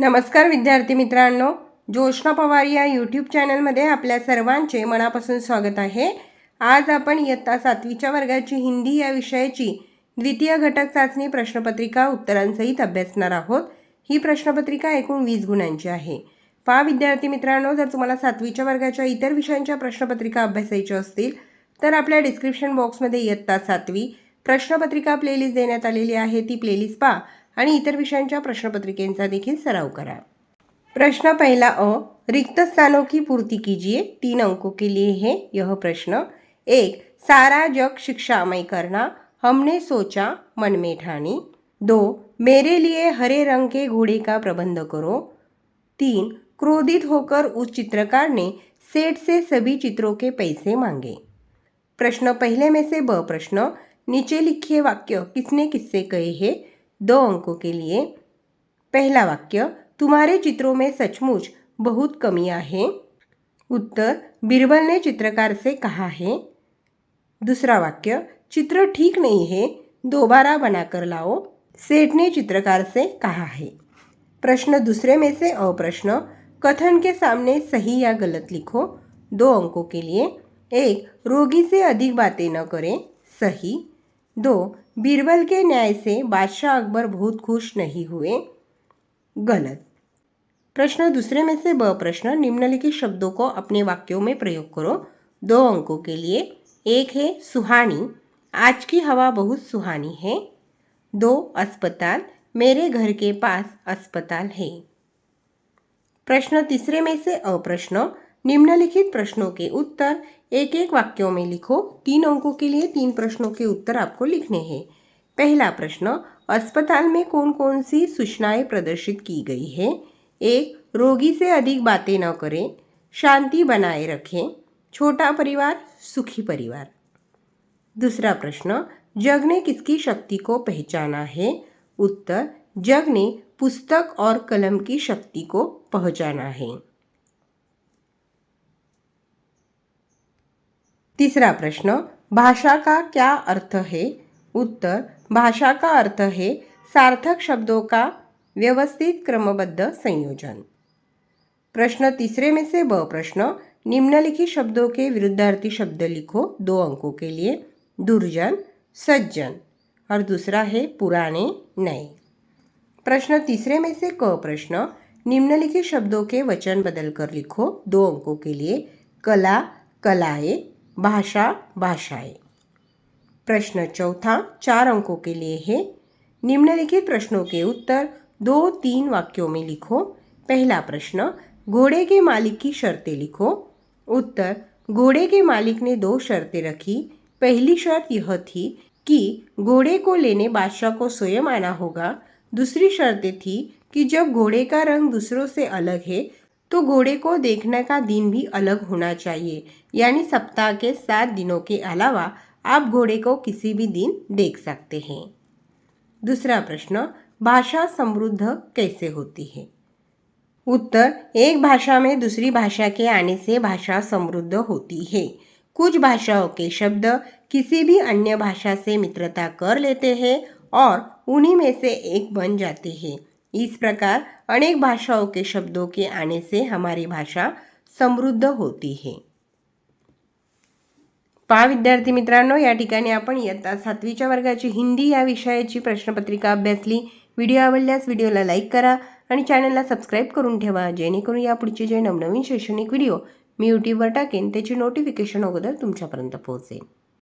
नमस्कार विद्यार्थी मित्रांनो ज्योष्णा पवार या यूट्यूब चॅनलमध्ये आपल्या सर्वांचे मनापासून स्वागत आहे. आज आपण इयत्ता सातवीच्या वर्गाची हिंदी या विषयाची द्वितीय घटक चाचणी प्रश्नपत्रिका उत्तरांसहित अभ्यासणार आहोत. ही प्रश्नपत्रिका एकूण वीस गुणांची आहे. पहा विद्यार्थी मित्रांनो जर तुम्हाला सातवीच्या वर्गाच्या इतर विषयांच्या प्रश्नपत्रिका अभ्यासायच्या असतील तर आपल्या डिस्क्रिप्शन बॉक्समध्ये इयत्ता सातवी प्रश्नपत्रिका प्लेलिस्ट देण्यात आलेली आहे. ती प्लेलिस्ट पहा. आणि इतर विषयांच्या प्रश्नपत्रिकेंचा देखील सराव करा. प्रश्न पहला अ रिक्त स्थानों की पूर्ति कीजिए? तीन अंकों के लिए है यह प्रश्न. एक सारा जग शिक्षामय करना हमने सोचा मन में ठानी. दो मेरे लिए हरे रंग के घोड़े का प्रबंध करो. तीन क्रोधित होकर उस चित्रकार ने सेठ से सभी चित्रों के पैसे मांगे. प्रश्न पहले में से ब प्रश्न. नीचे लिखे वाक्य किसने किससे कहे हैं? दो अंकों के लिए। पहला वाक्य, तुम्हारे चित्रों में सचमुच बहुत कमियाँ हैं उत्तर, बीरबल ने चित्रकार से कहा है. दूसरा वाक्य, चित्र ठीक नहीं है, दोबारा बनाकर लाओ, सेठ ने चित्रकार से कहा है। प्रश्न दूसरे में से अप्रश्न, कथन के सामने सही या गलत लिखो? दो अंकों के लिए, एक, रोगी से अधिक बातें न करें, सही। दो, बीरबल के न्याय से बादशाह अकबर बहुत खुश नहीं हुए। गलत। प्रश्न दूसरे में से ब प्रश्न निम्नलिखित शब्दों को अपने वाक्यों में प्रयोग करो। दो अंकों के लिए। एक है सुहानी। आज की हवा बहुत सुहानी है। दो, अस्पताल। मेरे घर के पास अस्पताल है। प्रश्न तीसरे में से अप्रश्न निम्नलिखित प्रश्नों के उत्तर। एक एक वाक्यों में लिखो। तीन अंकों के लिए तीन प्रश्नों के उत्तर आपको लिखने हैं। पहला प्रश्न, अस्पताल में कौन कौन सी सूचनाएँ प्रदर्शित की गई है? एक, रोगी से अधिक बातें न करें। शांति बनाए रखें। छोटा परिवार, सुखी परिवार। दूसरा प्रश्न, जग ने किसकी शक्ति को पहचाना है? उत्तर, जग ने पुस्तक और कलम की शक्ति को पहचाना है। तीसरा प्रश्न, भाषा का क्या अर्थ है? उत्तर, भाषा का अर्थ है सार्थक शब्दों का व्यवस्थित क्रमबद्ध संयोजन। प्रश्न तीसरे में से ब प्रश्न, निम्नलिखित शब्दों के विरुद्धार्थी शब्द लिखो दो अंकों के लिए, दुर्जन, सज्जन, और दूसरा है पुराने, नए। प्रश्न तीसरे में से क प्रश्न, निम्नलिखित शब्दों के वचन बदल कर लिखो दो अंकों के लिए, कला, कलाएँ भाषा भाषाएँ। प्रश्न चौथा चार अंकों के लिए है। निम्नलिखित प्रश्नों के उत्तर दो तीन वाक्यों में लिखो। पहला प्रश्न, घोड़े के मालिक की शर्तें लिखो। उत्तर, घोड़े के मालिक ने दो शर्तें रखी। पहली शर्त यह थी कि घोड़े को लेने बादशाह को स्वयं आना होगा। दूसरी शर्त थी कि जब घोड़े का रंग दूसरों से अलग है तो घोड़े को देखने का दिन भी अलग होना चाहिए। यानी सप्ताह के सात दिनों के अलावा आप घोड़े को किसी भी दिन देख सकते हैं। दूसरा प्रश्न, भाषा समृद्ध कैसे होती है? उत्तर, एक भाषा में दूसरी भाषा के आने से भाषा समृद्ध होती है। कुछ भाषाओं के शब्द किसी भी अन्य भाषा से मित्रता कर लेते हैं और उन्हीं में से एक बन जाते हैं। इस प्रकार अनेक भाषाओं के शब्दों के आने से हमारी भाषा समृद्ध होती है। पहा विद्यार्थी मित्रांनो या ठिकाणी आपण इयत्ता सातवीच्या वर्गाची हिंदी या विषयाची प्रश्नपत्रिका अभ्यासली. व्हिडिओ आवडल्यास व्हिडिओला लाईक करा आणि चॅनलला सबस्क्राईब करून ठेवा जेणेकरून यापुढचे जे नवनवीन शैक्षणिक व्हिडिओ मी यूट्यूबवर टाकेन त्याची नोटिफिकेशन अगोदर तुमच्यापर्यंत पोहोचेल